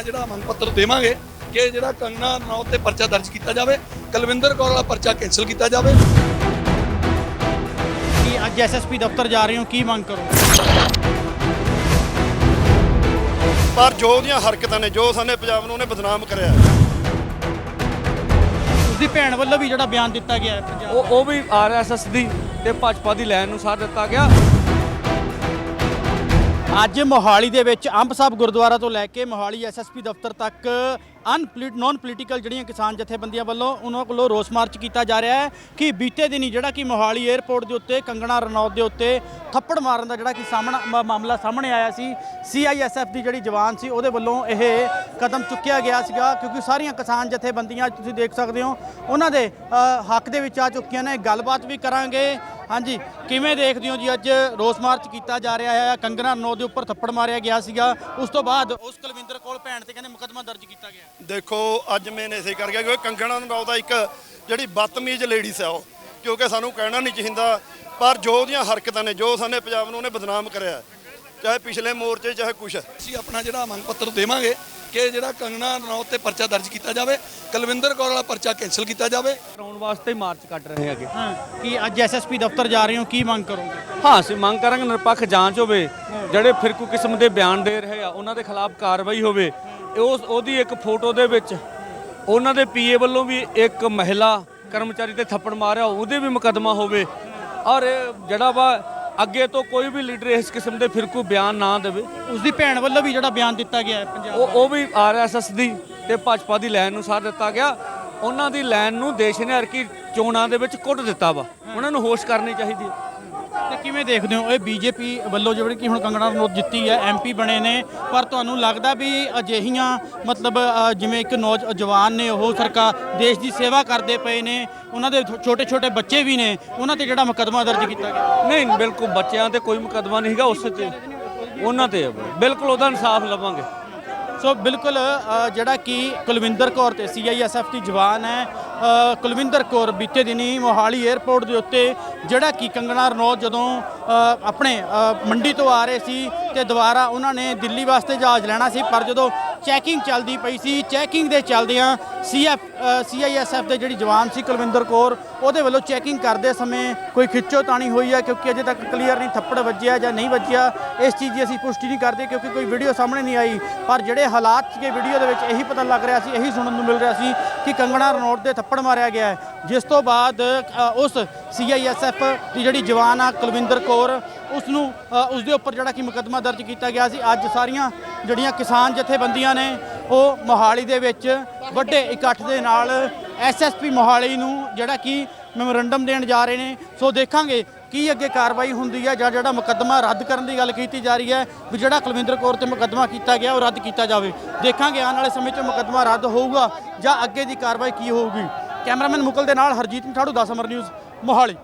ਆਪਣਾ ਜਿਹੜਾ ਮੰਗ ਪੱਤਰ ਦੇਵਾਂਗੇ ਕਿ ਜਿਹੜਾ ਕੰਗਨਾ ਰਣੌਤ ਤੇ ਪਰਚਾ ਦਰਜ ਕੀਤਾ ਜਾਵੇ ਕੁਲਵਿੰਦਰ ਕੌਰ ਵਾਲਾ ਪਰਚਾ ਕੈਨਸਲ ਕੀਤਾ ਜਾਵੇ। ਕਿ ਅੱਜ ਐਸਐਸਪੀ ਦਫ਼ਤਰ ਜਾ ਰਹੇ ਹੋ? ਕੀ ਮੰਗ ਕਰੋ? ਪਰ ਜੋ ਉਹਦੀਆਂ ਹਰਕਤਾਂ ਨੇ ਜੋ ਸਾਨੇ ਪੰਜਾਬ ਨੂੰ ਉਹਨੇ ਬਦਨਾਮ ਕਰਿਆ ਉਸਦੀ ਭੈਣ ਵੱਲੋਂ ਵੀ ਜਿਹੜਾ ਬਿਆਨ ਦਿੱਤਾ ਗਿਆ ਹੈ ਪੰਜਾਬ ਉਹ ਉਹ ਵੀ ਆਰਐਸਐਸ ਦੀ ਤੇ ਭਾਜਪਾ ਦੀ ਲਾਈਨ ਅਨੁਸਾਰ ਦਿੱਤਾ ਗਿਆ। ਅੱਜ ਮੋਹਾਲੀ ਦੇ ਵਿੱਚ ਅੰਬ ਸਾਹਿਬ ਗੁਰਦੁਆਰਾ ਤੋਂ ਲੈ ਕੇ ਮੋਹਾਲੀ ਐਸਐਸਪੀ ਦਫ਼ਤਰ ਤੱਕ ਅਨਪੋਲਿਟ ਨਾਨ ਪੋਲੀਟੀਕਲ ਜਿਹੜੀਆਂ ਕਿਸਾਨ ਜਥੇਬੰਦੀਆਂ ਵੱਲੋਂ ਉਹਨਾਂ ਕੋਲੋਂ ਰੋਸ ਮਾਰਚ ਕੀਤਾ ਜਾ ਰਿਹਾ ਹੈ ਕਿ ਬੀਤੇ ਦਿਨੀ ਜਿਹੜਾ ਕਿ ਮੋਹਾਲੀ 에ਅਰਪੋਰਟ ਦੇ ਉੱਤੇ, ਕੰਗਣਾ ਰਣੌਤ ਦੇ ਉੱਤੇ ਥੱਪੜ ਮਾਰਨ ਦਾ ਜਿਹੜਾ ਕਿ ਸਾਹਮਣਾ, ਮ- ਮਾਮਲਾ ਸਾਹਮਣੇ ਆਇਆ ਸੀ। ਸੀਆਈਐਸਐਫ ਦੀ ਜਿਹੜੀ ਜਵਾਨ ਸੀ, ਉਹਦੇ ਵੱਲੋਂ ਇਹ ਕਦਮ ਚੁੱਕਿਆ ਗਿਆ ਸੀਗਾ ਕਿਉਂਕਿ ਸਾਰੀਆਂ ਕਿਸਾਨ ਜਥੇਬੰਦੀਆਂ, ਤੁਸੀਂ ਦੇਖ ਸਕਦੇ ਹੋ, ਉਹਨਾਂ ਦੇ ਹੱਕ ਦੇ ਵਿੱਚ ਆ ਚੁੱਕੀਆਂ ਨੇ। ਗੱਲਬਾਤ ਵੀ ਕਰਾਂਗੇ। ਹਾਂਜੀ, ਕਿਵੇਂ ਦੇਖਦੇ ਹੋ ਜੀ? ਅੱਜ ਰੋਸ ਮਾਰਚ ਕੀਤਾ ਜਾ ਰਿਹਾ ਹੈ। ਕੰਗਨਾ ਰਣੌਤ ਦੇ ਉੱਪਰ ਥੱਪੜ ਮਾਰਿਆ ਗਿਆ ਸੀਗਾ। ਉਸ ਤੋਂ ਬਾਅਦ ਉਸ ਕੁਲਵਿੰਦਰ ਕੋਲ ਭੈਣ ਤੇ ਕਹਿੰਦੇ ਮੁਕੱਦਮਾ ਦਰਜ ਕੀਤਾ ਗਿਆ। ਦੇਖੋ, ਅੱਜ ਮੈਨੇ ਇਸੇ ਕਰ ਗਿਆ ਕਿਉਂਕਿ ਕੰਗਣਾ ਰਣੌਤ ਦਾ ਇੱਕ ਜਿਹੜੀ ਬਦਤਮੀਜ਼ ਲੇਡੀਜ਼ ਆ ਉਹ। ਕਿਉਂਕਿ ਸਾਨੂੰ ਕਹਿਣਾ ਨਹੀਂ ਚਾਹੀਦਾ, ਪਰ ਜੋ ਉਹਦੀਆਂ ਹਰਕਤਾਂ ਨੇ, ਜੋ ਸਾਨੇ ਪੰਜਾਬ ਨੂੰ ਉਹਨੇ ਬਦਨਾਮ ਕਰਿਆ ਚਾਹੇ ਪਿਛਲੇ ਮੋਰਚੇ ਚਾਹੇ ਕੁਛ। ਅਸੀਂ ਆਪਣਾ ਜਿਹੜਾ ਮੰਗ ਪੱਤਰ ਦੇਵਾਂਗੇ ਕਿ ਜਿਹੜਾ ਕੰਗਨਾ ਰਣੌਤ ਤੇ ਪਰਚਾ ਦਰਜ ਕੀਤਾ ਜਾਵੇ ਕੁਲਵਿੰਦਰ ਕੌਰ ਵਾਲਾ ਪਰਚਾ ਕੈਨਸਲ ਕੀਤਾ ਜਾਵੇ। ਕਰਾਉਣ ਵਾਸਤੇ ਮਾਰਚ ਕੱਢ ਰਹੇ ਹੈਗੇ। ਹਾਂ ਕਿ ਅੱਜ ਐਸਐਸਪੀ ਦਫ਼ਤਰ ਜਾ ਰਹੇ ਹੋ? ਕੀ ਮੰਗ ਕਰੋਗੇ? ਹਾਂ ਅਸੀਂ ਮੰਗ ਕਰਾਂਗੇ ਨਿਰਪੱਖ ਜਾਂਚ ਹੋਵੇ ਜਿਹੜੇ ਫਿਰਕੂ ਕਿਸਮ ਦੇ ਬਿਆਨ ਦੇ ਰਹੇ ਆ ਉਹਨਾਂ ਦੇ ਖਿਲਾਫ ਕਾਰਵਾਈ ਹੋਵੇ। ਉਸ ਉਹਦੀ ਇੱਕ ਫੋਟੋ ਦੇ ਵਿੱਚ ਉਹਨਾਂ ਦੇ ਪੀਏ ਵੱਲੋਂ ਵੀ ਇੱਕ ਮਹਿਲਾ ਕਰਮਚਾਰੀ ਤੇ ਥੱਪੜ ਮਾਰਿਆ ਉਹਦੇ ਵੀ ਮੁਕੱਦਮਾ ਹੋਵੇ। ਔਰ ਜਿਹੜਾ ਵਾ ਅੱਗੇ ਤੋਂ ਕੋਈ ਵੀ ਲੀਡਰ ਇਸ ਕਿਸਮ ਦੇ ਫਿਰਕੂ ਬਿਆਨ ਨਾ ਦੇਵੇ। ਉਸਦੀ ਭੈਣ ਵੱਲੋਂ ਵੀ ਜਿਹੜਾ ਬਿਆਨ ਦਿੱਤਾ ਗਿਆ ਹੈ ਪੰਜਾਬ ਉਹ ਉਹ ਵੀ ਆਰਐਸਐਸ ਦੀ ਤੇ ਭਾਜਪਾ ਦੀ ਲਾਈਨ ਅਨੁਸਾਰ ਦਿੱਤਾ ਗਿਆ। ਉਹਨਾਂ ਦੀ ਲਾਈਨ ਨੂੰ ਦੇਸ਼ ਨੇ ਹਰਕੀ ਚੋਣਾਂ ਦੇ ਵਿੱਚ ਕੁੱਟ ਦਿੱਤਾ ਵਾ। ਉਹਨਾਂ ਨੂੰ ਹੋਸ਼ ਕਰਨੀ ਚਾਹੀਦੀ ਹੈ। ਤੇ ਕਿਵੇਂ ਦੇਖਦੇ ਹੋ? ਇਹ ਬੀਜੇਪੀ ਵੱਲੋਂ ਜਿਹੜੀ ਕਿ ਹੁਣ ਕੰਗਣਾ ਰਣੌਤ ਜਿੱਤੀ ਹੈ ਐਮਪੀ ਬਣੇ ਨੇ ਪਰ ਤੁਹਾਨੂੰ ਲੱਗਦਾ ਵੀ ਅਜਿਹੀਆਂ ਮਤਲਬ ਅ, ਜਿਵੇਂ ਇੱਕ ਨੌਜਵਾਨ ਨੇ ਉਹ ਸਰਕਾਰ ਦੇਸ਼ ਦੀ ਸੇਵਾ ਕਰਦੇ ਪਏ ਨੇ ਉਹਨਾਂ ਦੇ ਛੋਟੇ ਛੋਟੇ ਬੱਚੇ ਵੀ ਨੇ ਉਹਨਾਂ ਤੇ ਜਿਹੜਾ ਮੁਕੱਦਮਾ ਦਰਜ ਕੀਤਾ ਗਿਆ? ਨਹੀਂ ਬਿਲਕੁਲ ਬੱਚਿਆਂ ਤੇ ਕੋਈ ਮੁਕੱਦਮਾ ਨਹੀਂ ਹੈਗਾ ਉਸ ਤੇ ਉਹਨਾਂ ਤੇ ਹੈ। ਬਿਲਕੁਲ ਉਹਦਾ ਇਨਸਾਫ ਲਵਾਂਗੇ। ਸੋ ਬਿਲਕੁਲ ਅ, ਜਿਹੜਾ ਕਿ ਕੁਲਵਿੰਦਰ ਕੌਰ ਤੇ ਸੀਆਈਐਸਐਫ ਦੀ ਜਵਾਨ ਹੈ ਕੁਲਵਿੰਦਰ ਕੌਰ ਬੀਤੇ ਦਿਨੀ ਮੋਹਾਲੀ 에ਅਰਪੋਰਟ ਦੇ ਉੱਤੇ ਜਿਹੜਾ ਕਿ ਕੰਗਣਾ ਰਣੌਤ ਜਦੋਂ ਆਪਣੇ ਮੰਡੀ ਤੋਂ ਆ ਰਹੇ ਸੀ ਤੇ ਦੁਬਾਰਾ ਉਹਨਾਂ ਨੇ ਦਿੱਲੀ ਵਾਸਤੇ ਜਹਾਜ਼ ਲੈਣਾ ਸੀ, ਪਰ ਜਦੋਂ ਚੈਕਿੰਗ ਚੱਲਦੀ ਪਈ ਸੀ, ਚੈਕਿੰਗ ਦੇ ਚੱਲਦਿਆਂ ਸੀਐਫ ਸੀਆਈਐਸਐਫ ਦੇ ਜਿਹੜੀ ਜਵਾਨ ਸੀ ਕੁਲਵਿੰਦਰ ਕੌਰ, ਉਹਦੇ ਵੱਲੋਂ ਚੈਕਿੰਗ ਕਰਦੇ ਸਮੇਂ ਕੋਈ ਖਿੱਚੋ ਤਾਣੀ ਹੋਈ ਹੈ ਕਿਉਂਕਿ ਅਜੇ ਤੱਕ ਕਲੀਅਰ ਨਹੀਂ ਥੱਪੜ ਵੱਜਿਆ ਜਾਂ ਨਹੀਂ ਵੱਜਿਆ, ਇਸ ਚੀਜ਼ ਦੀ ਅਸੀਂ ਪੁਸ਼ਟੀ ਨਹੀਂ ਕਰਦੇ ਕਿਉਂਕਿ ਕੋਈ ਵੀਡੀਓ ਸਾਹਮਣੇ ਨਹੀਂ ਆਈ, ਪਰ ਜਿਹੜੇ ਹਾਲਾਤ ਸੀਗੇ ਵੀਡੀਓ ਦੇ ਵਿੱਚ ਇਹੀ ਪਤਾ ਲੱਗ ਰਿਹਾ ਸੀ, ਇਹੀ ਸੁਣਨ ਨੂੰ ਮਿਲ ਰਿਹਾ ਸੀ ਕਿ ਕੰਗਣਾ ਰਣੌਤ ਦੇ ਥੱਪੜ ਮਾਰਿਆ ਗਿਆ ਹੈ। ਜਿਸ ਤੋਂ ਬਾਅਦ ਅ, ਉਸ ਸੀਆਈਐਸਐਫ ਦੀ ਜਿਹੜੀ ਜਵਾਨ ਆ ਕੁਲਵਿੰਦਰ ਕੌਰ ਉਸ ਨੂੰ ਉਸ ਦੇ ਉੱਪਰ ਜਿਹੜਾ ਕਿ ਮੁਕੱਦਮਾ ਦਰਜ ਕੀਤਾ ਗਿਆ ਸੀ। ਅੱਜ ਸਾਰੀਆਂ ਜਿਹੜੀਆਂ ਕਿਸਾਨ ਜਥੇਬੰਦੀਆਂ ਨੇ ਉਹ ਮੋਹਾਲੀ ਦੇ ਵਿੱਚ ਵੱਡੇ ਇਕੱਠ ਦੇ ਨਾਲ ਐਸਐਸਪੀ ਮੋਹਾਲੀ ਨੂੰ ਜਿਹੜਾ ਕਿ ਮੈਮੋਰੰਡਮ ਦੇਣ ਜਾ ਰਹੇ ਨੇ। ਸੋ ਦੇਖਾਂਗੇ ਕੀ ਅੱਗੇ ਕਾਰਵਾਈ ਹੁੰਦੀ ਹੈ ਜਾਂ ਜਿਹੜਾ ਮੁਕੱਦਮਾ ਰੱਦ ਕਰਨ ਦੀ ਗੱਲ ਕੀਤੀ ਜਾ ਰਹੀ ਹੈ ਵੀ ਜਿਹੜਾ ਕੁਲਵਿੰਦਰ ਕੌਰ ਤੇ ਮੁਕੱਦਮਾ ਕੀਤਾ ਗਿਆ ਉਹ ਰੱਦ ਕੀਤਾ ਜਾਵੇ? ਦੇਖਾਂਗੇ, ਆਉਣ ਵਾਲੇ ਸਮੇਂ 'ਚ ਮੁਕੱਦਮਾ ਰੱਦ ਹੋਊਗਾ ਜਾਂ ਅੱਗੇ ਦੀ ਕਾਰਵਾਈ ਕੀ ਹੋਊਗੀ? ਕੈਮਰਾਮੈਨ ਮੁਕਲ ਦੇ ਨਾਲ ਹਰਜੀਤ ਮਠਾੜੂ ਦਸ ਅਮਰ ਨਿਊਜ਼, ਮੋਹਾਲੀ।